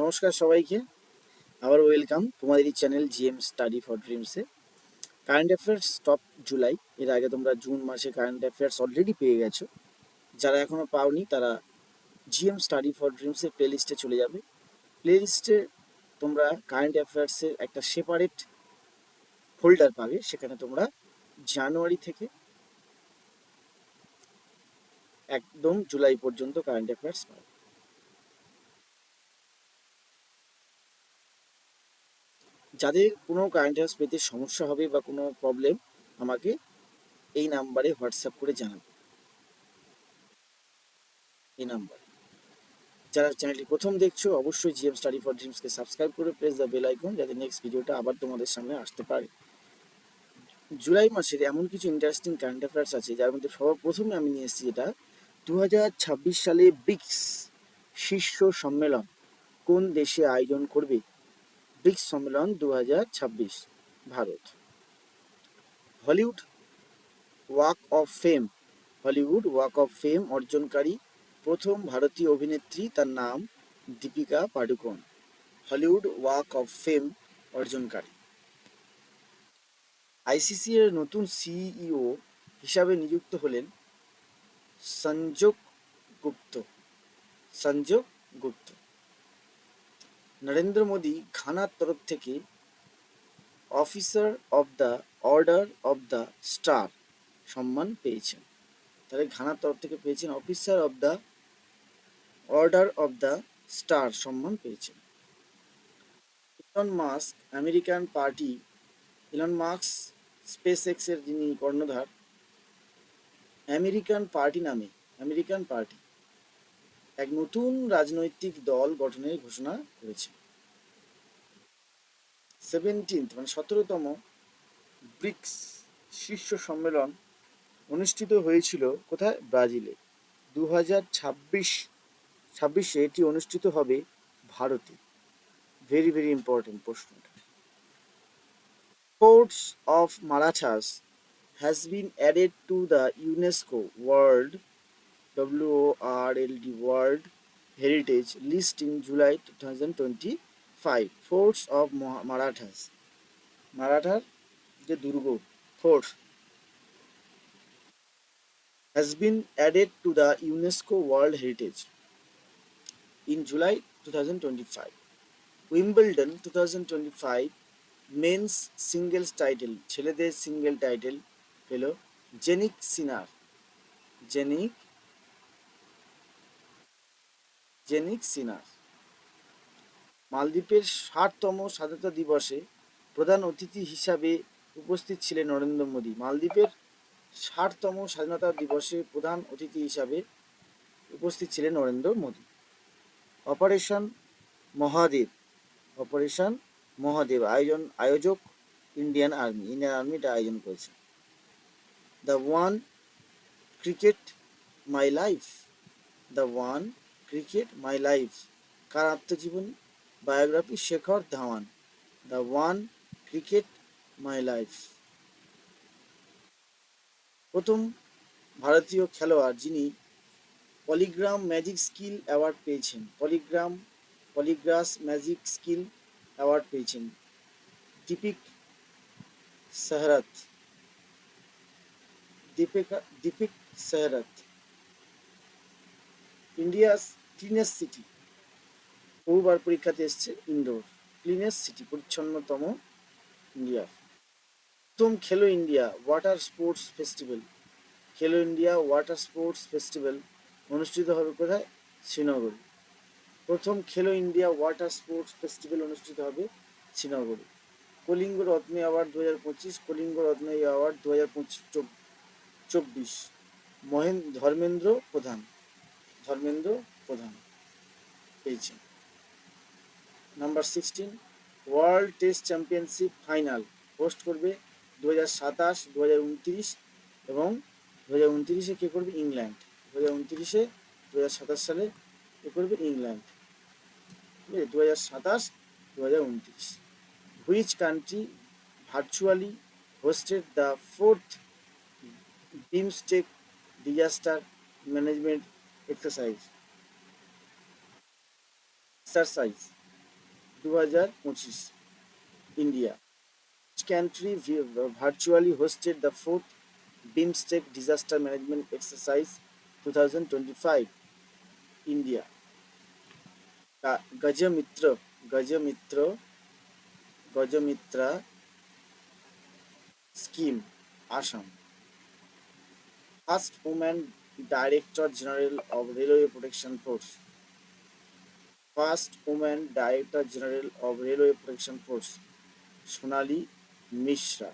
নমস্কার সবাইকে। আবার ওয়েলকাম তোমাদের এই চ্যানেল জিএম স্টাডি ফর ড্রিমসে কারেন্ট অ্যাফেয়ার্স টপ জুলাই এর আগে তোমরা জুন মাসে কারেন্ট অ্যাফেয়ার্স অলরেডি পেয়ে গেছো। যারা এখনও পাওনি, তারা জিএম স্টাডি ফর ড্রিমসের প্লেলিস্টে চলে যাবে। প্লেলিস্টে তোমরা কারেন্ট অ্যাফেয়ার্সের একটা সেপারেট ফোল্ডার পাবে। সেখানে তোমরা জানুয়ারি থেকে একদম জুলাই পর্যন্ত কারেন্ট অ্যাফেয়ার্স পাবে। যাদের কোনো কারেন্ট অ্যাফেয়ার্স পেতে সমস্যা হবে বা কোনো প্রবলেম আমাকে এই নাম্বারে হোয়াটসঅ্যাপ করে জানাবে। এই নাম্বার যারা চ্যানেলটি প্রথম দেখছ, অবশ্যই জিএম স্টাডি ফর ড্রিমসকে সাবস্ক্রাইব করে প্রেস দ্য বেল আইকন যাতে নেক্সট ভিডিওটা আবার তোমাদের সামনে আসতে পারে। জুলাই মাসের এমন কিছু ইন্টারেস্টিং কারেন্ট অ্যাফেয়ার্স আছে, যার মধ্যে সবার প্রথমে আমি নিয়ে এসেছি এটা দু সালে ব্রিক্স শীর্ষ সম্মেলন কোন দেশে আয়োজন করবে? ব্রিক্স সম্মেলন দু হাজার ছাব্বিশ, Bharat. Hollywood walk of fame, Hollywood walk of fame অর্জনকারী প্রথম ভারতীয় অভিনেত্রী, তার নাম Deepika Padukone. Hollywood walk of fame অর্জনকারী। ICC এর নতুন সিইও হিসাবে নিযুক্ত হলেন সঞ্জোগ গুপ্ত। সঞ্জোগ গুপ্ত। নরেন্দ্র মোদী ঘানার তরফ থেকে officer of the order of the star সম্মান পেয়েছেন। তাহলে ঘানার তরফ থেকে পেয়েছেন officer of the order of the star সম্মান পেয়েছেন। Elon Musk American party Elon Musk space এক্সের যিনি কর্ণধার আমেরিকান পার্টি নামে আমেরিকান পার্টি এক নতুন রাজনৈতিক দল গঠনের ঘোষণা করেছে। সেভেন্টিন্থ মানে সতেরোতম ব্রিক্স শীর্ষ সম্মেলন অনুষ্ঠিত হয়েছিল কোথায়? ব্রাজিলে। দু হাজার ছাব্বিশ, ছাব্বিশে এটি অনুষ্ঠিত হবে ভারতে। ভেরি ভেরি ইম্পর্টেন্ট প্রশ্নটা। Forts of Marathas has been added to the UNESCO World WORLD World Heritage List in July 2025. Forts of Marathas. মারাঠার যে দুর্গ fort has been added to the UNESCO World Heritage in July 2025. Wimbledon 2025 men's singles title ছেলেদের single title পেল Jannik সিনার জেনিক জেনিক সিনার। মালদ্বীপের ষাটতম স্বাধীনতা দিবসে প্রধান অতিথি হিসাবে উপস্থিত ছিলেন নরেন্দ্র মোদী। মালদ্বীপের ষাটতম স্বাধীনতা দিবসে প্রধান অতিথি হিসাবে উপস্থিত ছিলেন নরেন্দ্র মোদী। অপারেশন মহাদেব অপারেশন মহাদেব আয়োজন, আয়োজক ইন্ডিয়ান আর্মি ইন্ডিয়ান আর্মি এটা আয়োজন করেছে। The one cricket my life, the one cricket, my life. কার আত্মজীবনী? Biography, Shikhar Dhawan. The one cricket, my life. প্রথম ভারতীয় খেলোয়াড় যিনি পলিগ্রাম ম্যাজিক স্কিল অ্যাওয়ার্ড পেয়েছেন। Poligras, Poligras magic skill award পেয়েছেন। Deepika Sehrawat. Deepika, Deepika Sehrawat. India's cleanest city. বহুবার পরীক্ষাতে এসছে ইন্ডোর। ক্লিনেস্ট সিটি, পরিচ্ছন্নতম ইন্ডিয়া। প্রথম Khelo India, water sports festival. Khelo India, water sports festival অনুষ্ঠিত হবে কোথায়? শ্রীনগরে। প্রথম Khelo India, water sports festival অনুষ্ঠিত হবে শ্রীনগরে। কলিঙ্গ রত্ন অ্যাওয়ার্ড দু হাজার পঁচিশ, কলিঙ্গ রত্ন অ্যাওয়ার্ড দু হাজার পঁচিশ চব্বিশ। মহেন, ধর্মেন্দ্র প্রধান। ধর্মেন্দ্র প্রধান পেয়েছেন। Number sixteen world test championship final host করবে দু হাজার সাতাশ দু হাজার উনত্রিশ এবং দু হাজার উনত্রিশে কে করবে ইংল্যান্ড। দু হাজার উনত্রিশে দু হাজার সাতাশ সালে কে করবে ইংল্যান্ড। ঠিক আছে দু হাজার সাতাশ দু হাজার উনত্রিশ। Which country virtually hosted the fourth BIMSTEC disaster management exercise exercise দু হাজার পঁচিশ India country vi- virtually hosted the fourth BIMSTEC disaster management exercise 2025 India Ga- Gajamitra Gajamitra Gajamitra scheme Assam first woman director general of railway protection force first woman director general of railway protection force, Sonali Mishra.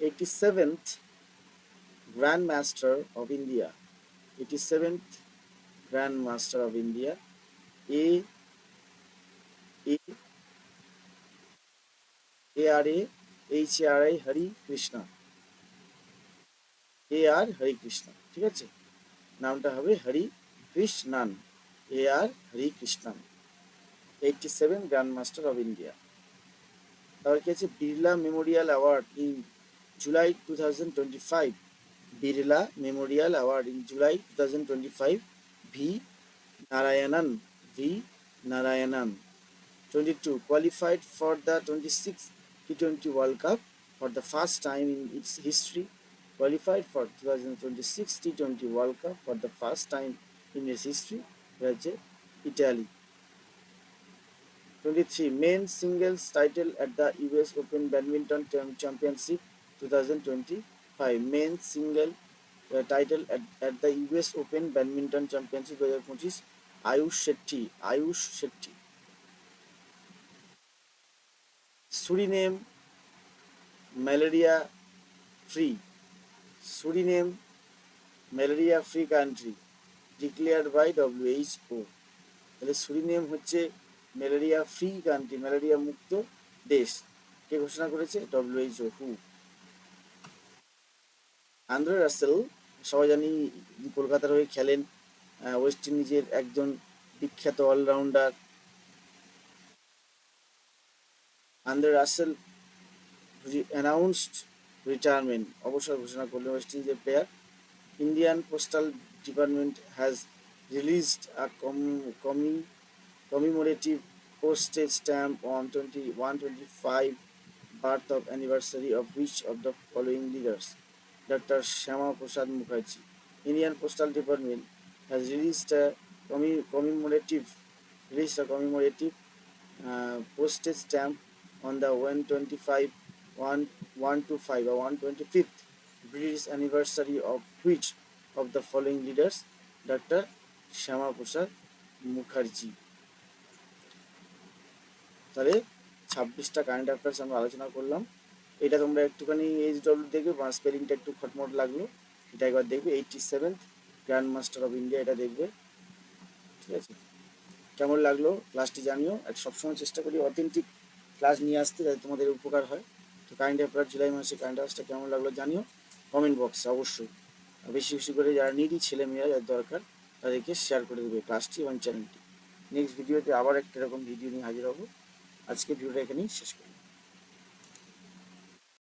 Eighty seventh grand master of India eighty seventh grand master of India A R A H R I Hari Krishna A R Hari Krishna ঠিক আছে? নামটা হবে Hari Krishnan A R Hari Krishnan eighty seven grand master of India তারপর কি আছে Birla memorial award in July two thousand twenty five Birla memorial award in July two thousand twenty five V Narayanan V Narayanan twenty two qualified for the twenty six T twenty world cup for the first time in its history qualified for 2026 T20 World Cup for the first time in its history রয়েছে Italy. Twenty three men singles title at the US open badminton championship two thousand twenty five men single title at the US open badminton championship দু পঁচিশ Ayush Shetty Ayush Shetty Suriname malaria free Suriname malaria free country declared by WHO তাহলে Suriname হচ্ছে malaria free country malaria মুক্ত দেশ। কে ঘোষণা করেছে? WHO হু আন্দ্রে রাসেল, সবাই জানি কলকাতার হয়ে খেলেন ওয়েস্ট ইন্ডিজের একজন বিখ্যাত allrounder Andre Russell announced retirement অবসর ঘোষণা করলেন ওয়েস্ট ইন্ডিজের player Indian postal Department has released a com com commemorative postage stamp on twenty one twenty five 125 birth of anniversary of which of the following leaders? Dr. Shama Prasad Mukherjee. Indian Postal Department has released a comm commemorative released a commemorative uh, postage stamp on the 125 1, 125 or 125th British anniversary of which of the following leaders dr shama prasad mukherjee. তাহলে ছাব্বিশটা current affairs আমরা আলোচনা করলাম। এটা তোমরা একটুখানি H W দেখবে, বা স্পেলিংটা একটু খটমট লাগল। এটা একবার দেখবে eighty seventh grand master of India এটা দেখবে। ঠিক আছে? কেমন লাগল? ক্লাসটি জানিও। আর সবসময় চেষ্টা করি অথেন্টিক ক্লাস নিয়ে আসতে, যাতে তোমাদের উপকার হয়। তো কারেন্ট অ্যাফেয়ার জুলাই মাসে কারেন্ট অ্যাফেয়ার্সটা কেমন লাগল জানিও। কমেন্ট বক্সে অবশ্যই। বেশি বেশি করে যারা নিডি ছেলে মেয়েরা, যাদের দরকার, তাদেরকে শেয়ার করে দেবে ক্লাসটি এবং চ্যানেলটি নেক্সট ভিডিওতে আবার একটা এরকম ভিডিও নিয়ে হাজির হব। আজকে ভিডিওটা এখানেই শেষ করি